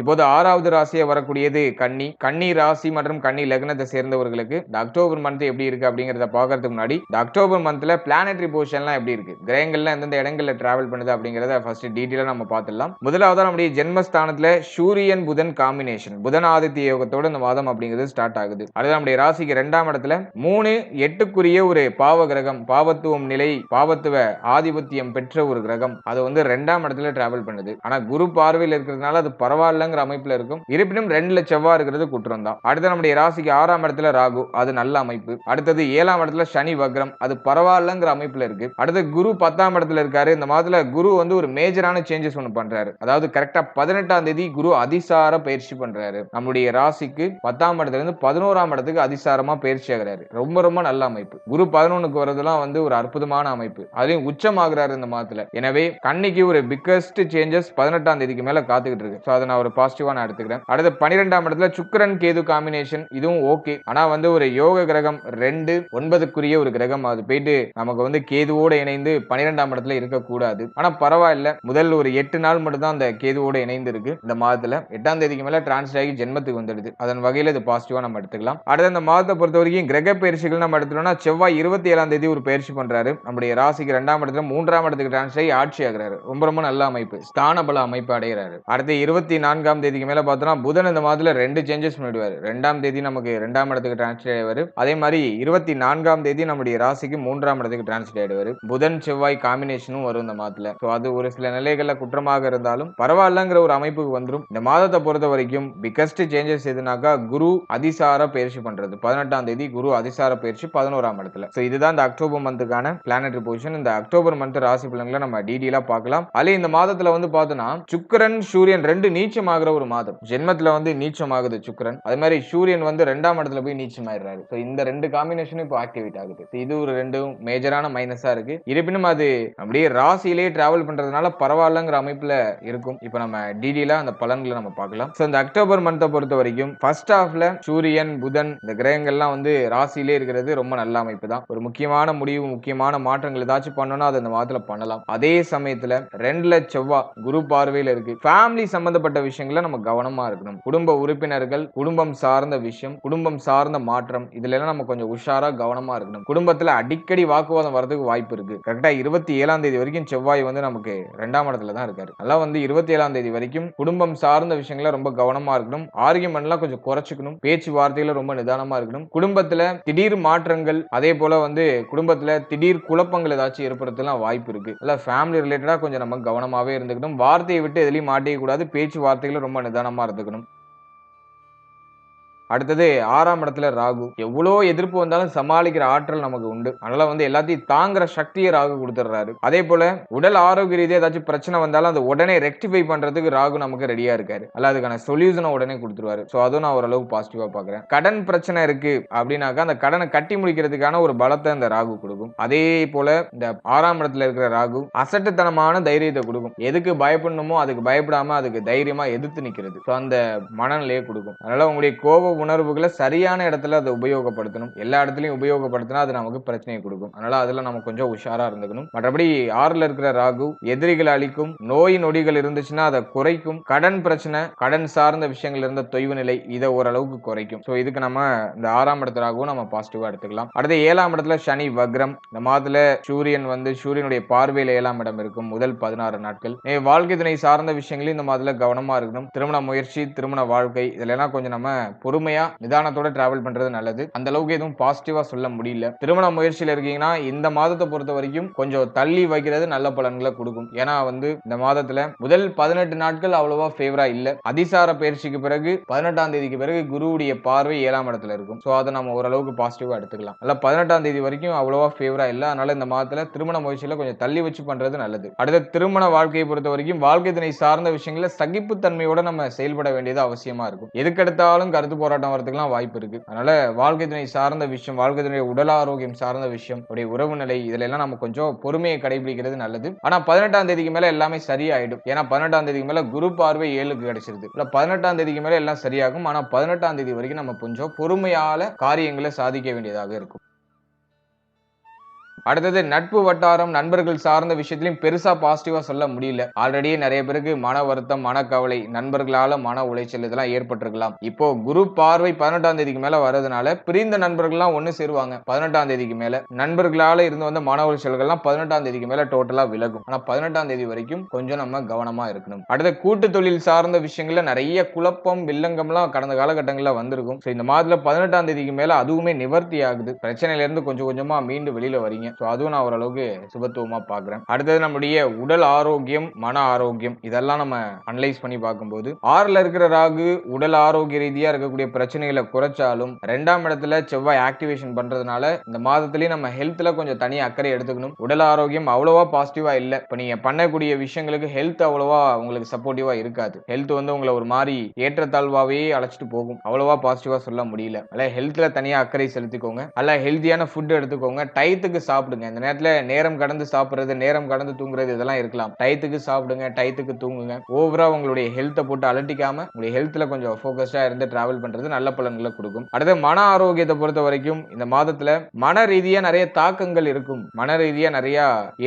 இப்போது ஆறாவது ராசியாக வரக்கூடியது கன்னி. கன்னி ராசி மற்றும் கன்னி லக்னத்தை சேர்ந்தவர்களுக்கு இந்த அக்டோபர் மந்த் எப்படி இருக்கு அப்படிங்கிறத பார்க்கறதுக்கு முன்னாடி இந்த அக்டோபர் மந்த்ல பிளானட்ரி பொசிஷன்லாம் எப்படி இருக்கு? கிரகங்கள்ல எந்தெந்த இடங்கள்ல டிராவல் பண்ணுது அப்படிங்கிறத ஃபர்ஸ்ட் டீட்டெயிலாக நம்ம பார்த்துடலாம். முதலாவது நம்முடைய ஜென்மஸ்தானத்துல சூரியன் புதன் காம்பினேஷன் புதன் ஆதித்ய யோகத்தோட இந்த மாதம் அப்படிங்கிறது ஸ்டார்ட் ஆகுது. அடுத்து நம்முடைய ராசிக்கு ரெண்டாம் இடத்துல மூணு எட்டுக்குரிய ஒரு பாவ கிரகம் பாவத்துவம் நிலை பாவத்துவ ஆதிபத்தியம் பெற்ற ஒரு கிரகம். அது வந்து ரெண்டாம் இடத்துல டிராவல் பண்ணுது. ஆனா குரு பார்வையில் இருக்கிறதுனால அது பரவாயில்ல இல்லைங்கிற அமைப்புல இருக்கும். இருப்பினும் ரெண்டுல செவ்வாய் இருக்கிறது குற்றம் தான். அடுத்து நம்முடைய ராசிக்கு ஆறாம் இடத்துல ராகு அது நல்ல அமைப்பு. அடுத்தது ஏழாம் இடத்துல சனி வக்ரம் அது பரவாயில்லங்கிற அமைப்புல இருக்கு. அடுத்து குரு பத்தாம் இடத்துல இருக்காரு. இந்த மாதத்துல குரு வந்து ஒரு மேஜரான சேஞ்சஸ் ஒன்று பண்றாரு. அதாவது கரெக்டா பதினெட்டாம் தேதி குரு அதிசார பயிற்சி பண்றாரு. நம்முடைய ராசிக்கு பத்தாம் இடத்துல இருந்து பதினோராம் இடத்துக்கு அதிசாரமா பயிற்சி ஆகிறாரு. ரொம்ப ரொம்ப நல்ல அமைப்பு. குரு பதினொன்னுக்கு வரதெல்லாம் வந்து ஒரு அற்புதமான அமைப்பு. அதுலயும் உச்சமாகிறாரு இந்த மாதத்துல. எனவே கண்ணிக்கு ஒரு பிக்கஸ்ட் சேஞ்சஸ் பதினெட்டாம் தேதிக்கு மேல காத்துக்கிட்டு இருக்கு. ஸோ அதை நான் ஒரு பாசிட்டிவா நான் எடுத்துக்கிறேன். அடுத்து பன்னிரெண்டாம் இடத்துல சுக்கிரன் கேது காம்பினேஷன் இதுவும் ஓகே ஆனா வந்து ஒரு யோக கிரகம் ரெண்டு ஒன்பதுக்குரிய ஒரு கிரகம். அது போயிட்டு நமக்கு வந்து கேதுவோட இணைந்து பன்னிரெண்டாம் இடத்துல இருக்கக்கூடாது. ஆனா பரவாயில்ல. முதல் ஒரு எட்டு நாள் மட்டும் தான் அந்த கேதுவோட இணைந்து இருக்கு இந்த மாதத்துல எட்டாம் தேதிக்கு மேல டிரான்ஸ்ட் ஆகி ஜென்மத்துக்கு வந்துடுது. அதன் வகையில இது பாசிட்டிவா நம்ம எடுத்துக்கலாம். அடுத்து அந்த மாதத்தை பொறுத்த வரைக்கும் கிரக பயிற்சிகள் நம்ம எடுத்துட்டோம்னா செவ்வாய் இருபத்தி ஏழாம் தேதி ஒரு பயிற்சி பண்றாரு. நம்முடைய ராசிக்கு ரெண்டாம் இடத்துல மூன்றாம் இடத்துக்கு டிரான்ஸ்ட் ஆகி ஆட்சி ஆகிறாரு ரொம்ப ரொம்ப நல்ல அமைப்பு. ஸ்தானபல அமைப்பு அடைகிறாரு. அடுத்து இருபத்தி நான்கு நான்காம் தேதிக்கு மேல பார்த்தோம்னா புதன் இந்த மாதத்துல ரெண்டு சேஞ்சஸ் பண்ணிடுவார். ரெண்டாம் தேதி நமக்கு ரெண்டாம் இடத்துக்கு டிரான்ஸ்லேட் ஆயிடுவாரு. அதே மாதிரி இருபத்தி நான்காம் தேதி நம்முடைய ராசிக்கு மூன்றாம் இடத்துக்கு டிரான்ஸ்லேட் ஆயிடுவாரு. புதன் செவ்வாய் காம்பினேஷனும் வரும் இந்த மாதத்துல. ஸோ அது ஒரு சில நிலைகளில் குற்றமாக இருந்தாலும் பரவாயில்லங்கிற ஒரு அமைப்புக்கு வந்துடும் இந்த மாதத்தை பொறுத்த வரைக்கும் பிக்கஸ்ட் சேஞ்சஸ் எதுனாக்கா குரு அதிசார பயிற்சி பண்றது. பதினெட்டாம் தேதி குரு அதிசார பயிற்சி பதினோராம் இடத்துல. ஸோ இதுதான் இந்த அக்டோபர் மந்த்துக்கான பிளானட்டரி பொசிஷன் இந்த அக்டோபர் மந்த் ராசி பிள்ளைங்களை நம்ம டீடெயிலாக பார்க்கலாம். அதுல இந்த மாதத்தில் வந்து பார்த்தோன்னா சுக்கரன் சூரியன் ரெண்டு நீச்சம் நீச்சமாகிற ஒரு மாதம். ஜென்மத்துல வந்து நீச்சமாகுது சுக்கரன். அது மாதிரி சூரியன் வந்து ரெண்டாம் இடத்துல போய் நீச்சம் ஆயிடுறாரு ஸோ இந்த ரெண்டு காம்பினேஷனும் இப்போ ஆக்டிவேட் ஆகுது. இது ஒரு ரெண்டும் மேஜரான மைனஸா இருக்கு. இருப்பினும் அது அப்படியே ராசியிலேயே டிராவல் பண்றதுனால பரவாயில்லங்கிற அமைப்புல இருக்கும். இப்போ நம்ம டீடெயிலா அந்த பலன்களை நம்ம பார்க்கலாம். ஸோ இந்த அக்டோபர் மந்த்தை பொறுத்த வரைக்கும் ஃபர்ஸ்ட் ஹாஃப்ல சூரியன் புதன் இந்த கிரகங்கள்லாம் வந்து ராசியிலே இருக்கிறது ரொம்ப நல்ல அமைப்பு தான். ஒரு முக்கியமான முடிவு முக்கியமான மாற்றங்கள் ஏதாச்சும் பண்ணணும் அது அந்த மாதத்துல பண்ணலாம். அதே சமயத்துல ரெண்டுல செவ்வா குரு பார்வையில இருக்கு. ஃபேமிலி சம்பந்தப்பட்ட விஷயம் விஷயங்கள நம்ம கவனமா இருக்கணும். குடும்ப உறுப்பினர்கள் குடும்பம் சார்ந்த விஷயம் குடும்பம் சார்ந்த மாற்றம் இதுல எல்லாம் நம்ம கொஞ்சம் உஷாரா கவனமா இருக்கணும். குடும்பத்துல அடிக்கடி வாக்குவாதம் வரதுக்கு வாய்ப்பு இருக்கு. கரெக்டா இருபத்தி ஏழாம் தேதி வரைக்கும் செவ்வாய் வந்து நமக்கு ரெண்டாம் இடத்துல தான் இருக்காரு. நல்லா வந்து இருபத்தி ஏழாம் தேதி வரைக்கும் குடும்பம் சார்ந்த விஷயங்கள ரொம்ப கவனமா இருக்கணும். ஆர்கியூமெண்ட்லாம் கொஞ்சம் குறைச்சிக்கணும். பேச்சுவார்த்தையில ரொம்ப நிதானமா இருக்கணும். குடும்பத்துல திடீர் மாற்றங்கள் அதே போல வந்து குடும்பத்துல திடீர் குழப்பங்கள் ஏதாச்சும் ஏற்படுறதுலாம் வாய்ப்பு இருக்கு. இல்ல ஃபேமிலி ரிலேட்டடா கொஞ்சம் நம்ம கவனமாவே இருந்துக்கணும். வார்த்தையை விட்டு எதுலையும் மாட்டிக்க கூடாது. பேச்சுவார்த்தைகளை ரொம்ப நிதானமாக இருந்துக்கணும். அடுத்தது ஆறாம் இடத்துல ராகு. எவ்வளோ எதிர்ப்பு வந்தாலும் சமாளிக்கிற ஆற்றல் நமக்கு உண்டு. அதனால வந்து எல்லாத்தையும் தாங்குற சக்தியை ராகு கொடுத்துட்றாரு. அதே போல உடல் ஆரோக்கிய ரீதியாக ஏதாச்சும் பிரச்சனை வந்தாலும் அதை உடனே ரெக்டிஃபை பண்றதுக்கு ராகு நமக்கு ரெடியா இருக்காரு. அல்ல அதுக்கான சொல்யூஷனை உடனே கொடுத்துருவாரு. ஸோ அதுவும் நான் ஓரளவுக்கு பாசிட்டிவா பாக்குறேன் கடன் பிரச்சனை இருக்கு அப்படின்னாக்கா அந்த கடனை கட்டி முடிக்கிறதுக்கான ஒரு பலத்தை அந்த ராகு கொடுக்கும். அதே போல இந்த ஆறாம் இடத்துல இருக்கிற ராகு அசட்டுத்தனமான தைரியத்தை கொடுக்கும். எதுக்கு பயப்படணுமோ அதுக்கு பயப்படாம அதுக்கு தைரியமா எதிர்த்து நிக்கிறது. ஸோ அந்த மனநிலையை கொடுக்கும். அதனால உங்களுடைய கோபம் உணர்வுகளை சரியான இடத்துல அதை உபயோகப்படுத்தணும். எல்லா இடத்துலையும் உபயோகப்படுத்தினா அது நமக்கு பிரச்சனையை கொடுக்கும். அதனால அதுல நம்ம கொஞ்சம் உஷாரா இருந்துக்கணும். மற்றபடி ஆறுல இருக்கிற ராகு எதிரிகள் அழிக்கும் நோய் நொடிகள் இருந்துச்சுன்னா அதை குறைக்கும். கடன் பிரச்சனை கடன் சார்ந்த விஷயங்கள் இருந்த தொய்வு நிலை இதை ஓரளவுக்கு குறைக்கும். ஸோ இதுக்கு நம்ம இந்த ஆறாம் இடத்துல ராகுவும் நம்ம பாசிட்டிவா எடுத்துக்கலாம். அடுத்து ஏழாம் இடத்துல சனி வக்ரம். இந்த மாதத்துல சூரியன் வந்து சூரியனுடைய பார்வையில ஏழாம் இடம் இருக்கும். முதல் பதினாறு நாட்கள். வாழ்க்கை துணை சார்ந்த விஷயங்களையும் இந்த மாதத்துல கவனமா இருக்கணும். திருமண முயற்சி திருமண வாழ்க்கை இதுல எல்லாம் கொஞ்சம் நம்ம பொறுமையா நிதானத்தோட டிராவல் பண்றது நல்லது. அந்த அளவுக்கு எதுவும் பாசிட்டிவா சொல்ல முடியல. திருமண முயற்சியில இருக்கீங்கன்னா இந்த மாதத்தை பொறுத்த வரைக்கும் கொஞ்சம் தள்ளி வைக்கிறது நல்ல பலன்களை கொடுக்கும். ஏன்னா வந்து இந்த மாதத்துல முதல் பதினெட்டு நாட்கள் அவ்வளவா ஃபேவரா இல்ல. அதிசார பயிற்சிக்கு பிறகு பதினெட்டாம் தேதிக்கு பிறகு குருவுடைய பார்வை ஏழாம் இடத்துல இருக்கும். ஸோ அதை நம்ம ஓரளவுக்கு பாசிட்டிவா எடுத்துக்கலாம். அல்ல பதினெட்டாம் தேதி வரைக்கும் அவ்வளவா ஃபேவரா இல்ல. அதனால இந்த மாதத்துல திருமண முயற்சியில கொஞ்சம் தள்ளி வச்சு பண்றது நல்லது. அடுத்த திருமண வாழ்க்கையை பொறுத்த வரைக்கும் வாழ்க்கை தினை சார்ந்த விஷயங்கள சகிப்புத்தன்மையோட நம்ம செயல்பட வேண்டியது அவசியமா இருக்கும். எதுக்கெடுத்தாலும் கருத்து போராட்டம் போராட்டம் வரதுக்குலாம் வாய்ப்பு இருக்கு. அதனால வாழ்க்கை துணை சார்ந்த விஷயம் வாழ்க்கை துணை உடல் ஆரோக்கியம் சார்ந்த விஷயம் உடைய உறவு நிலை இதுல எல்லாம் நம்ம கொஞ்சம் பொறுமையை கடைபிடிக்கிறது நல்லது. ஆனா பதினெட்டாம் தேதிக்கு மேல எல்லாமே சரியாயிடும். ஏன்னா பதினெட்டாம் தேதிக்கு மேல குரு பார்வை ஏழுக்கு கிடைச்சிருது. இல்ல பதினெட்டாம் தேதிக்கு மேல எல்லாம் சரியாகும். ஆனா பதினெட்டாம் தேதி வரைக்கும் நம்ம கொஞ்சம் பொறுமையால காரியங்களை சாதிக்க வேண்டியதாக இருக்கும். அடுத்தது நட்பு வட்டாரம் நண்பர்கள் சார்ந்த விஷயத்திலையும் பெருசா பாசிட்டிவா சொல்ல முடியல. ஆல்ரெடியே நிறைய பேருக்கு மன வருத்தம் மனக்கவலை நண்பர்களால மன உளைச்சல் இதெல்லாம் ஏற்பட்டிருக்கலாம். இப்போ குரு பார்வை பதினெட்டாம் தேதிக்கு மேல வர்றதுனால பிரிந்த நண்பர்கள்லாம் ஒண்ணு சேருவாங்க பதினெட்டாம் தேதிக்கு மேல. நண்பர்களால இருந்து வந்த மன உளைச்சல்கள்லாம் பதினெட்டாம் தேதிக்கு மேல டோட்டலா விலகும். ஆனா பதினெட்டாம் தேதி வரைக்கும் கொஞ்சம் நம்ம கவனமா இருக்கணும். அடுத்த கூட்டு தொழில் சார்ந்த விஷயங்கள்ல நிறைய குழப்பம் வில்லங்கம்லாம் கடந்த காலகட்டங்கள்ல வந்திருக்கும். இந்த மாதத்துல பதினெட்டாம் தேதிக்கு மேல அதுவுமே நிவர்த்தி ஆகுது. பிரச்சனையில இருந்து கொஞ்சம் கொஞ்சமா மீண்டு வெளியில வரீங்க ஸோ அதுவும் நான் ஓரளவுக்கு சுபத்துவமாக பார்க்குறேன். அடுத்தது நம்முடைய உடல் ஆரோக்கியம் மன ஆரோக்கியம் இதெல்லாம் நம்ம அனலைஸ் பண்ணி பார்க்கும்போது ஆறுல இருக்கிற ராகு உடல் ஆரோக்கிய ரீதியா இருக்கக்கூடிய பிரச்சனைகளை குறைச்சாலும் ரெண்டாம் இடத்துல செவ்வாய் ஆக்டிவேஷன் பண்றதுனால இந்த மாதத்துலேயும் நம்ம ஹெல்த்தில் கொஞ்சம் தனி அக்கறை எடுத்துக்கணும். உடல் ஆரோக்கியம் அவ்வளவா பாசிட்டிவா இல்ல. இப்போ நீங்க பண்ணக்கூடிய விஷயங்களுக்கு ஹெல்த் அவ்வளவா உங்களுக்கு சப்போர்ட்டிவாக இருக்காது. ஹெல்த் வந்து உங்களை ஒரு மாதிரி ஏற்றத்தாழ்வாவே அழைச்சிட்டு போகும். அவ்வளோவா பாசிட்டிவா சொல்ல முடியல. அல்ல ஹெல்த்ல தனியா அக்கறை செலுத்திக்கோங்க. அல்ல ஹெல்த்தியான ஃபுட் எடுத்துக்கோங்க. டயத்துக்கு சாப்பிடுங்க. இந்த நேரத்துல நேரம் கடந்து சாப்பிடுறது நேரம் கடந்து தூங்குறது இதெல்லாம் இருக்கலாம். டயத்துக்கு சாப்பிடுங்க டயத்துக்கு தூங்குங்க. ஓவரா உங்களுடைய ஹெல்த்தை போட்டு அலட்டிக்காம உங்களுடைய ஹெல்த்ல கொஞ்சம் ஃபோக்கஸ்டா இருந்து டிராவல் பண்றது நல்ல பலன்களை கொடுக்கும். அடுத்து மன ஆரோக்கியத்தை பொறுத்த வரைக்கும் இந்த மாதத்துல மன ரீதியா நிறைய தாக்கங்கள் இருக்கும். மன ரீதியா நிறைய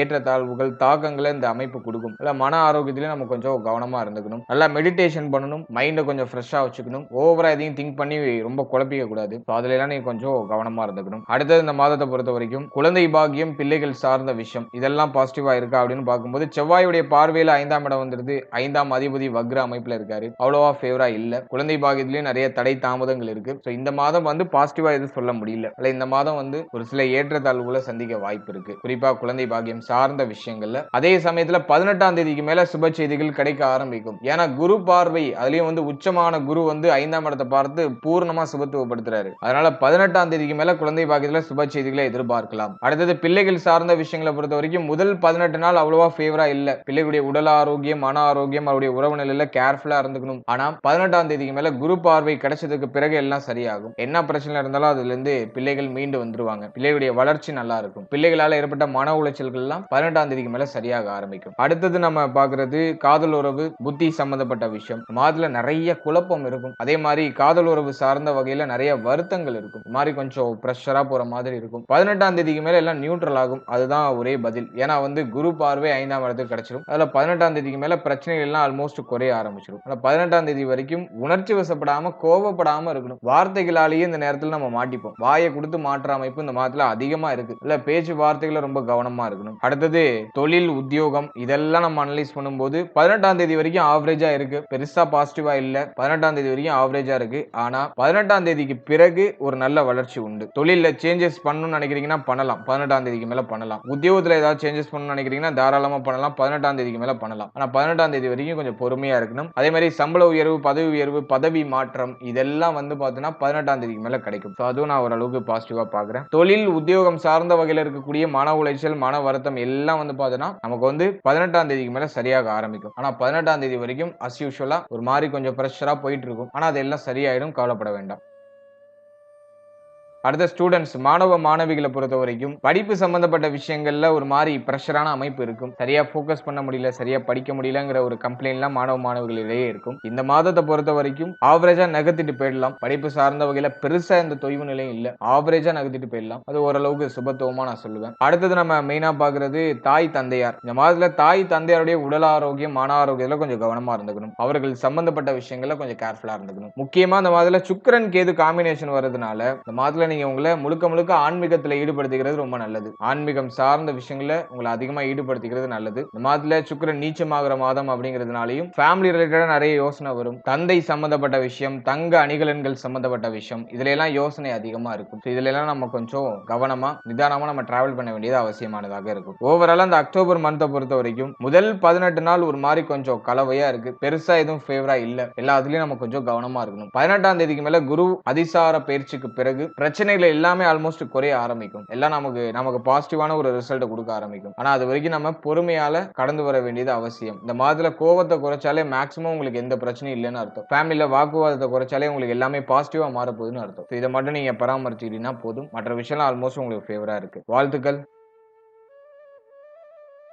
ஏற்றத்தாழ்வுகள் தாக்கங்களை இந்த அமைப்பு கொடுக்கும். இல்ல மன ஆரோக்கியத்திலயும் நம்ம கொஞ்சம் கவனமா இருந்துக்கணும். நல்லா மெடிடேஷன் பண்ணணும். மைண்டை கொஞ்சம் ஃப்ரெஷ்ஷா வச்சுக்கணும். ஓவரா எதையும் திங்க் பண்ணி ரொம்ப குழப்பிக்க கூடாது ஸோ அதுல எல்லாம் நீங்க கொஞ்சம் கவனமா இருந்துக்கணும். அடுத்தது இந்த மாதத்தை பொறுத்த வரைக்கும் குழந்தை பாக்கியம் பிள்ளைகள் சார்ந்த விஷயம். இதெல்லாம் பாசிட்டிவா இருக்கா அப்படின்னு பார்க்கும்போது செவ்வாயுடைய பார்வையில ஐந்தாம் இடம் வந்துருது. ஐந்தாம் அதிபதி வக்ர அமைப்புல இருக்காரு. அவ்வளவா ஃபேவரா இல்ல. குழந்தை பாக்கியத்திலயும் நிறைய தடை தாமதங்கள் இருக்கு. ஸோ இந்த மாதம் வந்து பாசிட்டிவா எதுவும் சொல்ல முடியல. அல்ல இந்த மாதம் வந்து ஒரு சில ஏற்றத்தாழ்வுகளை சந்திக்க வாய்ப்பு இருக்கு. குறிப்பா குழந்தை பாகியம் சார்ந்த விஷயங்கள்ல. அதே சமயத்துல பதினெட்டாம் தேதிக்கு மேல சுப செய்திகள் கிடைக்க ஆரம்பிக்கும். ஏன்னா குரு பார்வை அதுலயும் வந்து உச்சமான குரு வந்து ஐந்தாம் இடத்தை பார்த்து பூர்ணமா சுபத்துவப்படுத்துறாரு. அதனால பதினெட்டாம் தேதிக்கு மேல குழந்தை பாகியத்துல சுப செய்திகளை எதிர்பார்க்கலாம். அடுத்தது பிள்ளைகள் சார்ந்த விஷயங்களை பொறுத்த வரைக்கும் முதல் பதினெட்டு நாள் அவ்வளவா ஃபேவரா இல்ல. பிள்ளைகளுடைய உடல் ஆரோக்கியம் மன ஆரோக்கியம் அவருடைய உறவு நிலையில கேர்ஃபுல்லா இருந்துக்கணும். ஆனா பதினெட்டாம் தேதிக்கு மேல குரு பார்வை கிடைச்சதுக்கு பிறகு எல்லாம் சரியாகும். என்ன பிரச்சனை இருந்தாலும் அதுல இருந்து பிள்ளைகள் மீண்டு வந்துருவாங்க. பிள்ளைகளுடைய வளர்ச்சி நல்லா இருக்கும். பிள்ளைகளால ஏற்பட்ட மன உளைச்சல்கள் எல்லாம் பதினெட்டாம் தேதிக்கு மேல சரியாக ஆரம்பிக்கும். அடுத்தது நம்ம பாக்குறது காதல் உறவு புத்தி சம்பந்தப்பட்ட விஷயம். மாதுல நிறைய குழப்பம் இருக்கும். அதே மாதிரி காதல் உறவு சார்ந்த வகையில நிறைய வருத்தங்கள் இருக்கும். மாதிரி கொஞ்சம் ப்ரெஷரா போற மாதிரி இருக்கும். பதினெட்டாம் தேதிக்கு மேல எல்லாம் நியூட்ரல் ஆகும். அதுதான் ஒரே பதில். ஏன்னா வந்து குரு பார்வை ஐந்தாம் இடத்துக்கு கிடைச்சிடும் அதில் பதினெட்டாம் தேதிக்கு மேலே பிரச்சனைகள் எல்லாம் ஆல்மோஸ்ட் குறைய ஆரம்பிச்சிடும் ஆனால் பதினெட்டாம் தேதி வரைக்கும் உணர்ச்சி வசப்படாம கோவப்படாம இருக்கணும். வார்த்தைகளாலேயே இந்த நேரத்தில் நம்ம மாட்டிப்போம். வாயை கொடுத்து மாற்ற அமைப்பு இந்த மாதத்தில் அதிகமாக இருக்கு. இல்லை பேச்சு வார்த்தைகளை ரொம்ப கவனமாக இருக்கணும். அடுத்தது தொழில் உத்தியோகம் இதெல்லாம் நம்ம அனலைஸ் பண்ணும்போது பதினெட்டாம் தேதி வரைக்கும் ஆவரேஜா இருக்கு. பெருசா பாசிட்டிவா இல்ல. பதினெட்டாம் தேதி வரைக்கும் ஆவரேஜா இருக்கு. ஆனா பதினெட்டாம் தேதிக்கு பிறகு ஒரு நல்ல வளர்ச்சி உண்டு. தொழில சேஞ்சஸ் பண்ணணும்னு நினைக்கிறீங்கன்னா பண்ணலாம். பதினெட்டாம் தேதிக்கு மேல பண்ணலாம். உத்தியோகத்துல ஏதாவது சேஞ்சஸ் பண்ணணும்னு நினைக்கிறீங்கன்னா தாராளமா பண்ணலாம். பதினெட்டாம் தேதிக்கு மேல பண்ணலாம். ஆனா பதினெட்டாம் தேதி வரைக்கும் கொஞ்சம் பொறுமையா இருக்கணும். அதே மாதிரி சம்பள உயர்வு பதவி உயர்வு பதவி மாற்றம் இதெல்லாம் வந்து பாத்தீங்கன்னா பதினெட்டாம் தேதிக்கு மேல கிடைக்கும். ஸோ அதுவும் நான் ஓரளவுக்கு பாசிட்டிவா பாக்குறேன். தொழில் உத்தியோகம் சார்ந்த வகையில இருக்கக்கூடிய மன உளைச்சல் மன வருத்தம் எல்லாம் வந்து பாத்தீங்கன்னா நமக்கு வந்து பதினெட்டாம் தேதிக்கு மேல சரியாக ஆரம்பிக்கும். ஆனா பதினெட்டாம் தேதி வரைக்கும் அஸ்யூஷுவலா ஒரு மாதிரி கொஞ்சம் ப்ரெஷரா போயிட்டு இருக்கும். ஆனா அதெல்லாம் சரியாயிடும் கவலைப்பட வேண்டாம். அடுத்த ஸ்டூடெண்ட்ஸ் மாணவ மாணவிகளை பொறுத்த வரைக்கும் படிப்பு சம்பந்தப்பட்ட விஷயங்கள்ல ஒரு மாதிரி ப்ரெஷரான அமைப்பு இருக்கும். சரியா ஃபோக்கஸ் பண்ண முடியல சரியா படிக்க முடியலங்கிற ஒரு கம்ப்ளைண்ட்லாம் மாணவ மாணவிகளிடையே இருக்கும். இந்த மாதத்தை பொறுத்த வரைக்கும் ஆவரேஜா நகர்த்திட்டு போயிடலாம். படிப்பு சார்ந்த வகையில பெருசா இந்த தொய்வு நிலையும் இல்ல. ஆவரேஜா நகர்த்திட்டு போயிடலாம். அது ஓரளவுக்கு சுபத்துவமா நான் சொல்லுவேன். அடுத்தது நம்ம மெயினா பாக்குறது தாய் தந்தையார். இந்த மாதத்துல தாய் தந்தையாருடைய உடல் ஆரோக்கியம் மன ஆரோக்கியத்துல கொஞ்சம் கவனமா இருந்துக்கணும். அவர்கள் சம்பந்தப்பட்ட விஷயங்கள்ல கொஞ்சம் கேர்ஃபுல்லா இருந்துக்கணும். முக்கியமா இந்த மாதத்துல சுக்கரன் கேது காம்பினேஷன் வர்றதுனால இந்த மாதத்துல நீங்கள் உங்களை முழுக்க முழுக்க ஆன்மீகத்தில் ஈடுபடுத்திக்கிறது ரொம்ப நல்லது. ஆன்மீகம் சார்ந்த விஷயங்கள உங்களை அதிகமாக ஈடுபடுத்திக்கிறது நல்லது. இந்த மாதத்துல சுக்கரன் நீச்சமாகிற மாதம் அப்படிங்கிறதுனாலையும் ஃபேமிலி ரிலேட்டடாக நிறைய யோசனை வரும். தந்தை சம்பந்தப்பட்ட விஷயம் தங்க அணிகலன்கள் சம்பந்தப்பட்ட விஷயம் இதுல எல்லாம் யோசனை அதிகமா இருக்கும். இதுல எல்லாம் நம்ம கொஞ்சம் கவனமா நிதானமா நம்ம டிராவல் பண்ண வேண்டியது அவசியமானதாக இருக்கும். ஓவரால் அந்த அக்டோபர் மந்த்தை பொறுத்த வரைக்கும் முதல் பதினெட்டு நாள் ஒரு மாதிரி கொஞ்சம் கலவையா இருக்கு. பெருசா எதுவும் ஃபேவரா இல்ல. எல்லாத்துலயும் நம்ம கொஞ்சம் கவனமா இருக்கணும். பதினெட்டாம் தேதிக்கு மேல குரு அதிசார பயிற்சிக்கு பிறகு பிரச்சனை பிரச்சனைகள் எல்லாமே ஆல்மோஸ்ட் குறைய ஆரம்பிக்கும். எல்லாம் நமக்கு நமக்கு பாசிட்டிவான ஒரு ரிசல்ட்டை கொடுக்க ஆரம்பிக்கும். ஆனா அது வரைக்கும் நம்ம பொறுமையால கடந்து வர வேண்டியது அவசியம். இந்த மாதத்துல கோவத்தை குறைச்சாலே மேக்ஸிமம் உங்களுக்கு எந்த பிரச்சனையும் இல்லைன்னு அர்த்தம். ஃபேமிலியில வாக்குவாதத்தை குறைச்சாலே உங்களுக்கு எல்லாமே பாசிட்டிவா மாற போகுதுன்னு அர்த்தம். இதை மட்டும் நீங்க பராமரிச்சுக்கிட்டீங்கன்னா போதும். மற்ற விஷயம்லாம் ஆல்மோஸ்ட் உங்களுக்கு ஃபேவரா இருக்கு. வாழ்த்துக்கள்.